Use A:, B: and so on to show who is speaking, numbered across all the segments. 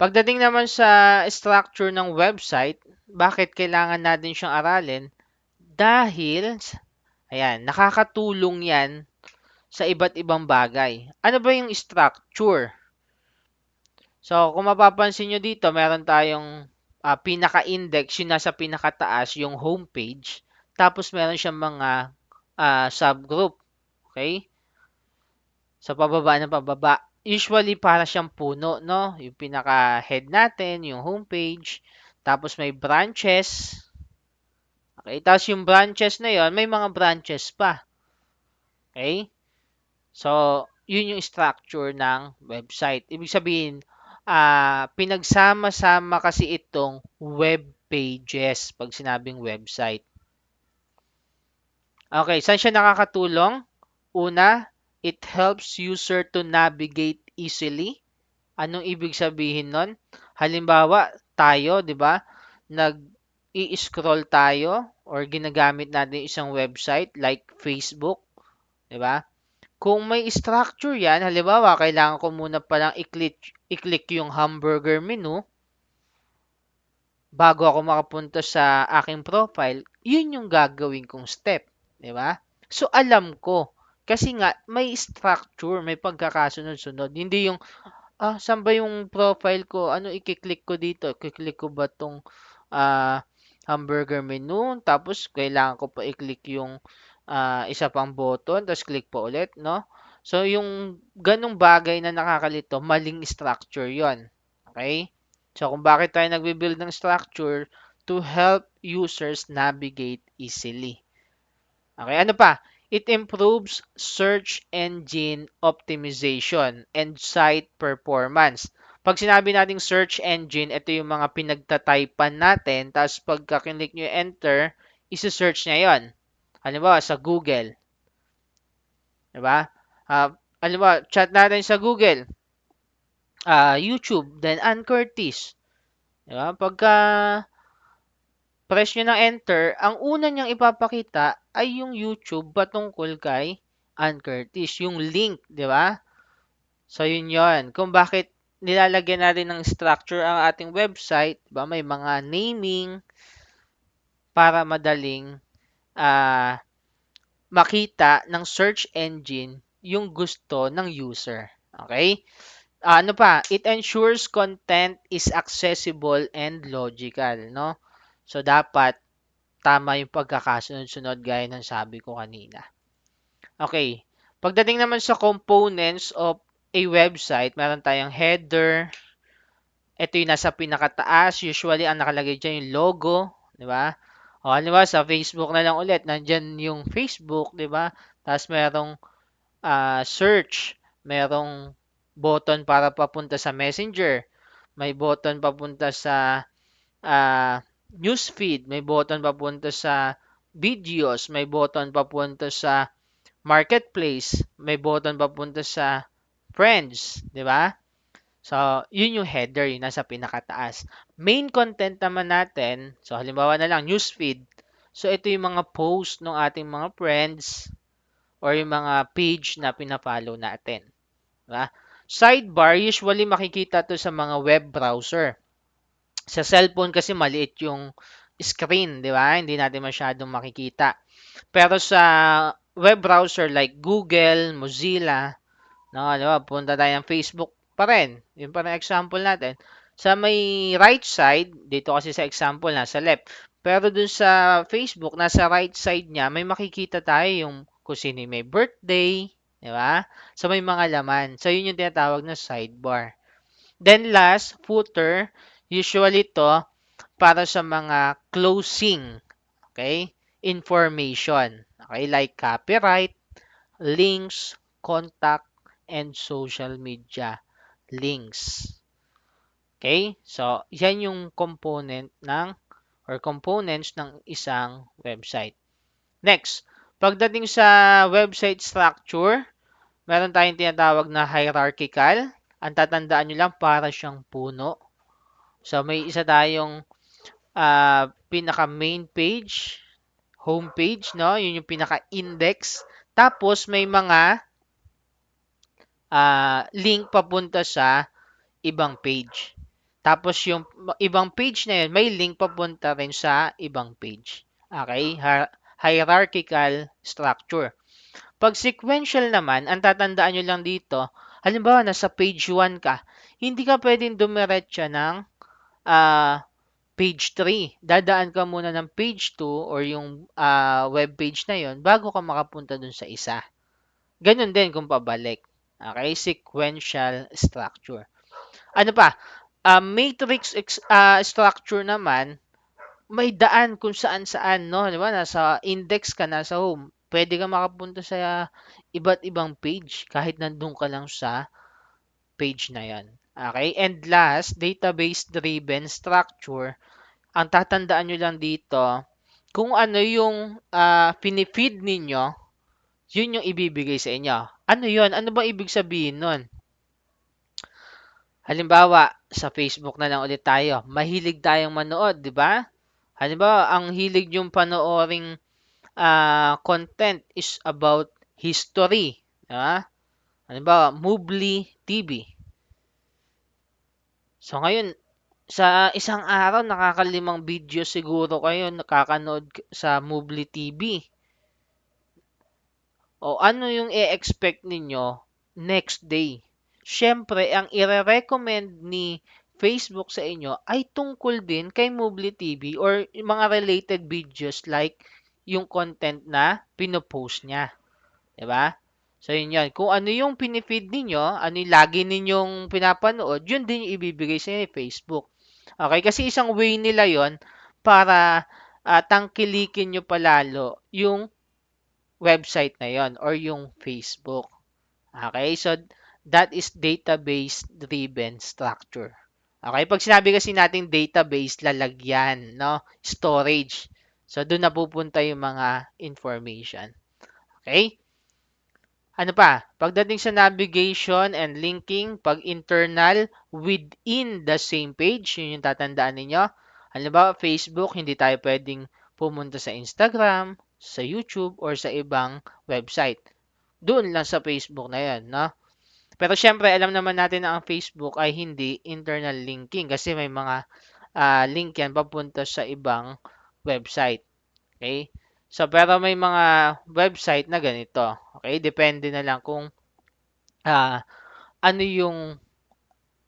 A: Pagdating naman sa structure ng website, bakit kailangan natin siyang aralin? Dahil, ayan, nakakatulong yan sa iba't ibang bagay. Ano ba yung structure? So, kung mapapansin nyo dito, meron tayong uh, pinaka-index, yung nasa pinakataas, yung homepage. Tapos, meron siyang mga uh, subgroup. Okay? Sa pababa ng pababa usually para siyang puno, no? Yung pinaka-head natin, yung homepage. Tapos may branches. Okay, tapos yung branches na yon, may mga branches pa. Okay? So, yun yung structure ng website. Ibig sabihin, uh, pinagsama-sama kasi itong web pages pag sinabing website. Okay, saan siya nakakatulong? Una, It helps user to navigate easily. Anong ibig sabihin nun? Halimbawa, tayo, di ba? Nag i-scroll tayo or ginagamit natin isang website like Facebook, di ba? Kung may structure yan, halimbawa, kailangan ko muna palang i-click, i-click yung hamburger menu bago ako makapunta sa aking profile, yun yung gagawin kong step, di ba? So, alam ko kasi nga, may structure, may pagkakasunod-sunod. Hindi yung, ah, saan ba yung profile ko? Ano i-click ko dito? I-click ko ba tong uh, hamburger menu? Tapos, kailangan ko pa i-click yung uh, isa pang button, tapos click po ulit, no? So, yung ganong bagay na nakakalito, maling structure yon Okay? So, kung bakit tayo nagbe-build ng structure, to help users navigate easily. Okay, ano pa? It improves search engine optimization and site performance. Pag sinabi nating search engine, ito yung mga pinagtatypan natin. Tapos pagka kinlik nyo enter, isi-search niya yon. Halimbawa, sa Google. Diba? Uh, halimbawa, chat natin sa Google. Uh, YouTube, then Ann Curtis. Diba? Pagka press nyo ng enter, ang una niyang ipapakita ay yung YouTube patungkol kay Ann Curtis. Yung link, di ba? So, yun yon Kung bakit nilalagyan natin ng structure ang ating website, ba? May mga naming para madaling uh, makita ng search engine yung gusto ng user. Okay? Ano pa? It ensures content is accessible and logical, no? So, dapat tama yung pagkakasunod-sunod gaya ng sabi ko kanina. Okay. Pagdating naman sa components of a website, meron tayong header. Ito yung nasa pinakataas. Usually, ang nakalagay dyan yung logo. Di ba? O, ba, sa Facebook na lang ulit. Nandyan yung Facebook, di ba? Tapos, merong uh, search. Merong button para papunta sa Messenger. May button papunta sa uh, newsfeed, may button papunta sa videos, may button papunta sa marketplace, may button papunta sa friends, di ba? So, yun yung header, yung nasa pinakataas. Main content naman natin, so halimbawa na lang, newsfeed. So, ito yung mga post ng ating mga friends or yung mga page na pinapollow natin. Diba? Sidebar, usually makikita to sa mga web browser. Sa cellphone kasi maliit yung screen, di ba? Hindi natin masyadong makikita. Pero sa web browser like Google, Mozilla, no, di ba? Punta tayo ng Facebook pa rin. Yun pa rin example natin. Sa may right side, dito kasi sa example, nasa left. Pero dun sa Facebook, nasa right side niya, may makikita tayo yung kung sino may birthday, di ba? So, may mga laman. So, yun yung tinatawag na sidebar. Then, last, footer. Usually to para sa mga closing, okay, information. Okay, like copyright, links, contact, and social media links. Okay? So, yan yung component ng or components ng isang website. Next, pagdating sa website structure, meron tayong tinatawag na hierarchical. Ang tatandaan nyo lang para siyang puno. So, may isa tayong uh, pinaka main page, home page, no? Yun yung pinaka index. Tapos, may mga uh, link papunta sa ibang page. Tapos yung ibang page na yun, may link papunta rin sa ibang page. Okay? Hi- hierarchical structure. Pag sequential naman, ang tatandaan nyo lang dito, halimbawa nasa page 1 ka, hindi ka pwedeng dumiretso ng uh, page 3. Dadaan ka muna ng page 2 or yung uh, web page na yon bago ka makapunta dun sa isa. Ganun din kung pabalik. Okay? Sequential structure. Ano pa? Uh, matrix uh, structure naman, may daan kung saan-saan, no? Di ba? Nasa index ka, nasa home. Pwede ka makapunta sa iba't ibang page kahit nandun ka lang sa page na yan. Okay? And last, database-driven structure ang tatandaan nyo lang dito, kung ano yung uh, pinifeed ninyo, yun yung ibibigay sa inyo. Ano yun? Ano ba ibig sabihin nun? Halimbawa, sa Facebook na lang ulit tayo. Mahilig tayong manood, di ba? Halimbawa, ang hilig yung panooring uh, content is about history. Di ba? Halimbawa, Mubli TV. So, ngayon, sa isang araw, nakakalimang video siguro kayo nakakanood sa Mubli TV. O ano yung i-expect ninyo next day? Siyempre, ang i-recommend ni Facebook sa inyo ay tungkol din kay Mubli TV or mga related videos like yung content na pinopost niya. 'Di ba? So, yun yan. Kung ano yung pinifeed ninyo, ano yung lagi ninyong pinapanood, yun din yung ibibigay sa inyo ni Facebook. Okay? Kasi isang way nila yon para uh, tangkilikin nyo palalo yung website na yon or yung Facebook. Okay? So, that is database-driven structure. Okay? Pag sinabi kasi natin database, lalagyan, no? Storage. So, doon napupunta yung mga information. Okay? Ano pa? Pagdating sa navigation and linking, pag internal within the same page, yun yung tatandaan ninyo. Halimbawa, Facebook, hindi tayo pwedeng pumunta sa Instagram, sa YouTube, or sa ibang website. Doon lang sa Facebook na yan, no? Pero syempre, alam naman natin na ang Facebook ay hindi internal linking kasi may mga uh, link yan papunta sa ibang website. Okay? So, pero may mga website na ganito. Okay? Depende na lang kung uh, ano yung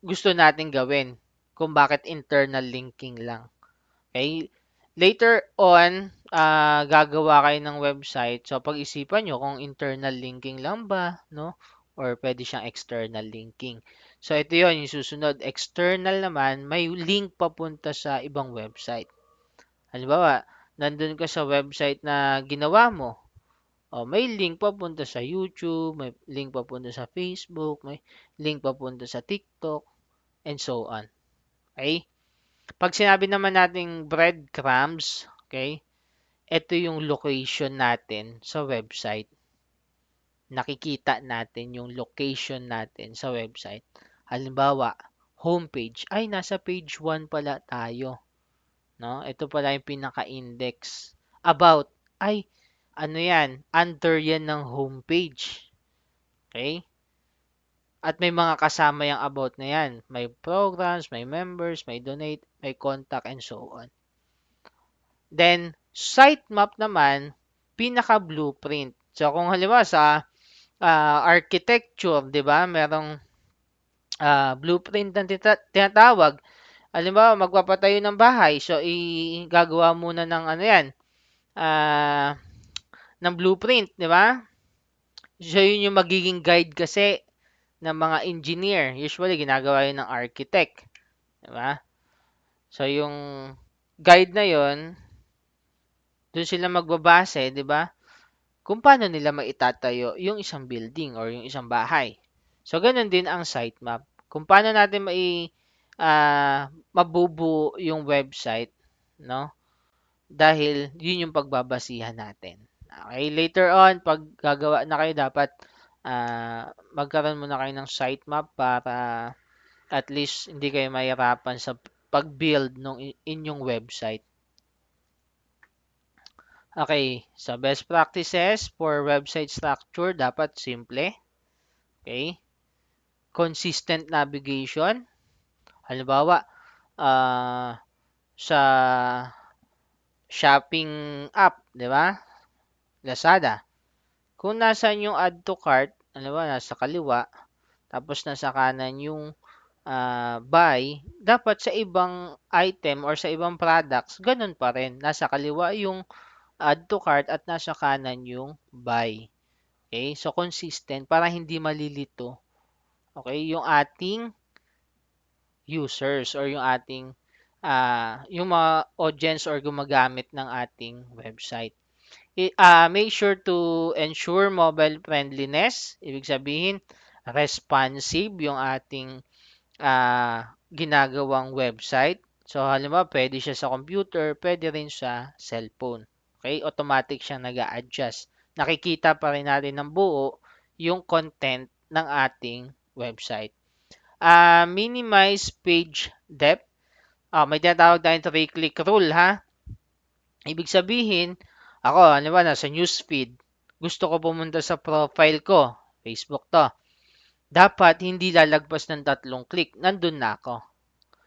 A: gusto natin gawin. Kung bakit internal linking lang. Okay? Later on, uh, gagawa kayo ng website. So, pag-isipan nyo kung internal linking lang ba, no? Or pwede siyang external linking. So, ito yon yung susunod. External naman, may link papunta sa ibang website. Halimbawa, nandun ka sa website na ginawa mo, oh, may link papunta sa YouTube, may link papunta sa Facebook, may link papunta sa TikTok, and so on. Okay? Pag sinabi naman nating breadcrumbs, okay, ito yung location natin sa website. Nakikita natin yung location natin sa website. Halimbawa, homepage. Ay, nasa page 1 pala tayo. No? Ito pala yung pinaka-index. About, ay, ano yan? Under yan ng homepage. Okay? At may mga kasama yung about na yan. May programs, may members, may donate, may contact, and so on. Then, sitemap naman, pinaka-blueprint. So, kung halimbawa sa uh, architecture, di ba, merong uh, blueprint na tinatawag, Halimbawa, magpapatayo ng bahay. So, i-gagawa muna ng ano yan, uh, ng blueprint, di ba? So, yun yung magiging guide kasi ng mga engineer. Usually, ginagawa yun ng architect. Di ba? So, yung guide na yon doon sila magbabase, di ba? Kung paano nila maitatayo yung isang building or yung isang bahay. So, ganun din ang sitemap. Kung paano natin mai uh, mabubuo yung website, no? Dahil yun yung pagbabasihan natin. Okay, later on, pag gagawa na kayo, dapat uh, magkaroon muna kayo ng sitemap para at least hindi kayo mahirapan sa pag-build ng inyong website. Okay, so best practices for website structure, dapat simple. Okay. Consistent navigation. Halimbawa, ah, sa shopping app, 'di ba? Lazada. Kung nasaan yung add to cart, ano ba, nasa kaliwa, tapos nasa kanan yung ah, buy, dapat sa ibang item or sa ibang products, ganun pa rin. Nasa kaliwa yung add to cart at nasa kanan yung buy. Okay? So, consistent para hindi malilito. Okay? Yung ating users or yung ating ah, yung mga audience or gumagamit ng ating website. Ah, make sure to ensure mobile friendliness. Ibig sabihin, responsive yung ating ah, ginagawang website. So, halimbawa, pwede siya sa computer, pwede rin sa cellphone. Okay? Automatic siyang nag adjust Nakikita pa rin natin ng buo yung content ng ating website. Ah, minimize page depth. Ah, may tinatawag tayong three-click rule, ha? Ibig sabihin, ako, ano ba, nasa newsfeed, gusto ko pumunta sa profile ko, Facebook to. Dapat hindi lalagpas ng tatlong click, nandun na ako.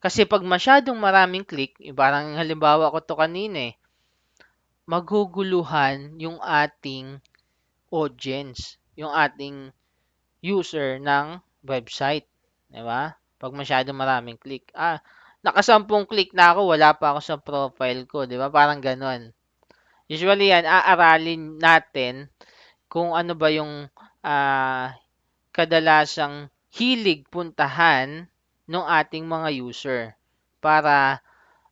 A: Kasi pag masyadong maraming click, yung parang halimbawa ko to kanina eh, maguguluhan yung ating audience, yung ating user ng website. Di ba? Pag masyadong maraming click. Ah, nakasampung click na ako, wala pa ako sa profile ko. Di ba? Parang ganon. Usually yan, aaralin natin kung ano ba yung ah, kadalasang hilig puntahan ng ating mga user para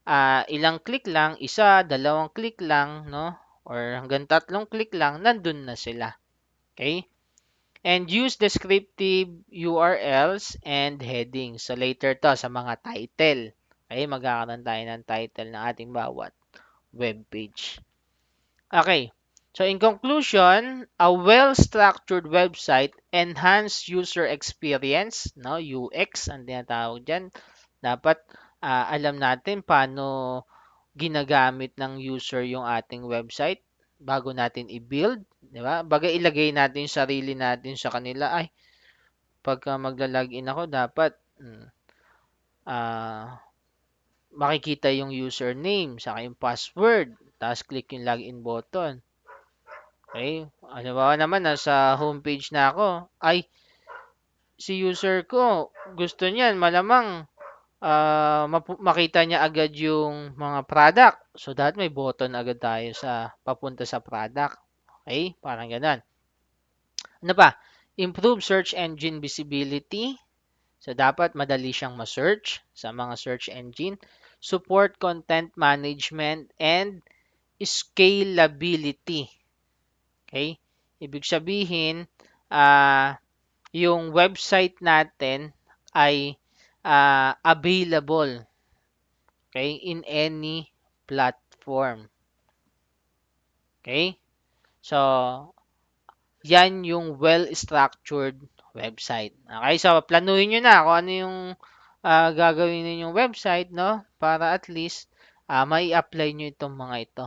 A: ah, ilang click lang, isa, dalawang click lang, no? Or hanggang tatlong click lang, nandun na sila. Okay? And use descriptive URLs and headings. So later to sa mga title. Okay, magkakaroon tayo ng title ng ating bawat web page. Okay. So in conclusion, a well-structured website enhance user experience, no? UX ang tinatawag diyan. Dapat uh, alam natin paano ginagamit ng user yung ating website bago natin i-build, di ba? Baga ilagay natin sarili natin sa kanila, ay pagka magla-login ako dapat uh, makikita yung username saka yung password, tapos click yung login button. Okay? Ano ba naman, nasa homepage na ako, ay si user ko, gusto niyan, malamang uh, makita niya agad yung mga product. So, that may button agad tayo sa papunta sa product. Okay? Parang ganun. Ano pa? Improve search engine visibility. So, dapat madali siyang ma-search sa mga search engine. Support content management and scalability. Okay? Ibig sabihin, uh, yung website natin ay uh, available okay in any platform. Okay? So yan yung well structured website. Okay? So planuhin niyo na kung ano yung uh, gagawin ninyong website no? Para at least uh, mai-apply niyo itong mga ito